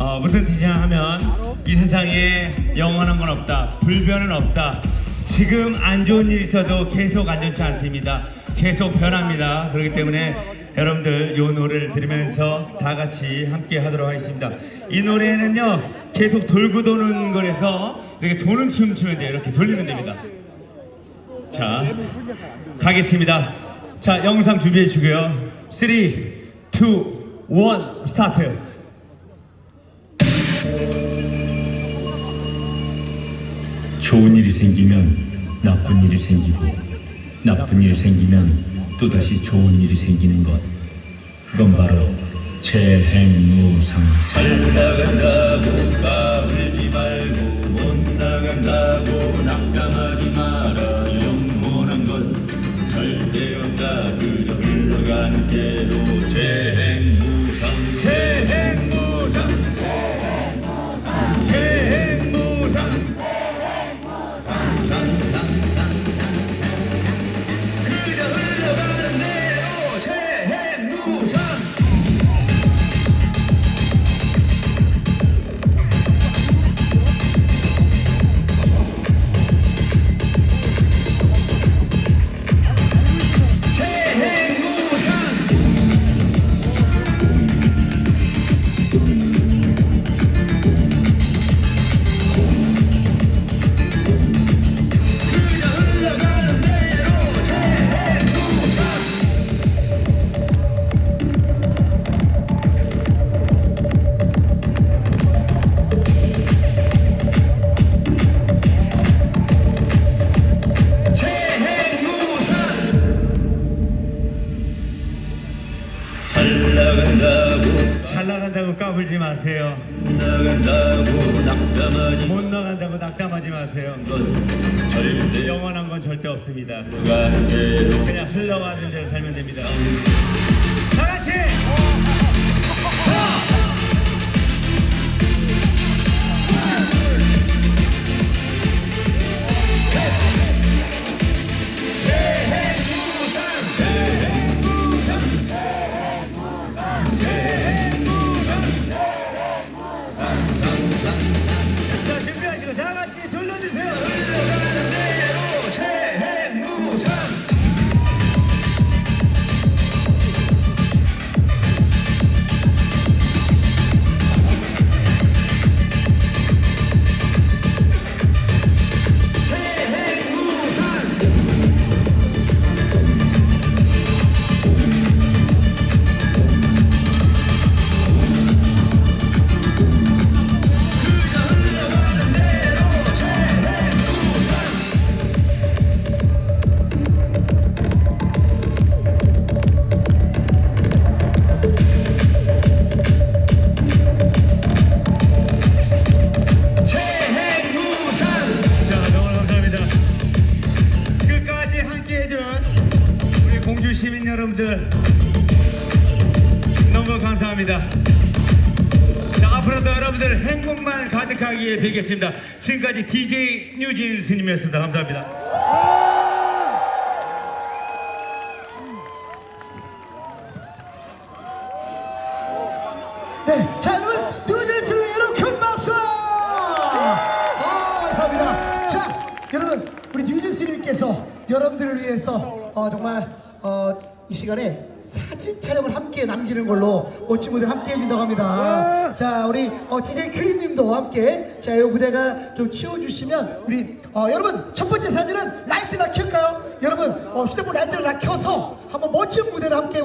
어, 무슨 뜻이냐 하면 이 세상에 영원한 건 없다. 불변은 없다. 지금 안 좋은 일 있어도 계속 안좋지 않습니다. 계속 변합니다. 그렇기 때문에 여러분들 이 노래를 들으면서 다 같이 함께 하도록 하겠습니다. 이 노래는요 계속 돌고 도는 거라서 이렇게 도는 춤 추면 돼요. 이렇게 돌리면 됩니다. 자 가겠습니다. 자 영상 준비해 주고요. 3, 2, 1 스타트. 좋은 일이 생기면 나쁜 일이 생기고 나쁜 일이 생기면 또다시 좋은 일이 생기는 것. 그건 바로 재행무상 잘 나간다고 까불지 말고 못 나간다고 낙담하지 마라 영원한 건 절대 없다. 그저 흘러가는 대로 나간다고 잘 나간다고 까불지 마세요. 나간다고 낙담하지 못 나간다고 낙담하지 마세요. 건 절대 영원한 건 절대 없습니다. 그냥 흘러가는 대로 살면 됩니다. 다 같이. 공주 시민 여러분들 너무 감사합니다. 자, 앞으로도 여러분들 행복만 가득하기를 빌겠습니다. 지금까지 DJ 뉴진 스님이었습니다. 감사합니다. 네, 자 여러분 뉴질스를 위로 큰 박수! 아 감사합니다. 자 여러분 우리 뉴질스님께서 여러분들을 위해서 어, 정말 어, 이 시간에 사진 촬영을 함께 남기는 걸로 멋진 무대 함께 해준다고 합니다. 자 우리 어, DJ 크림님도 함께 자 이 무대가 좀 치워주시면 우리 어, 여러분 첫 번째 사진은 라이트 다 켤까요? 여러분 어, 휴대폰 라이트를 다 켜서 한번 멋진 무대를 함께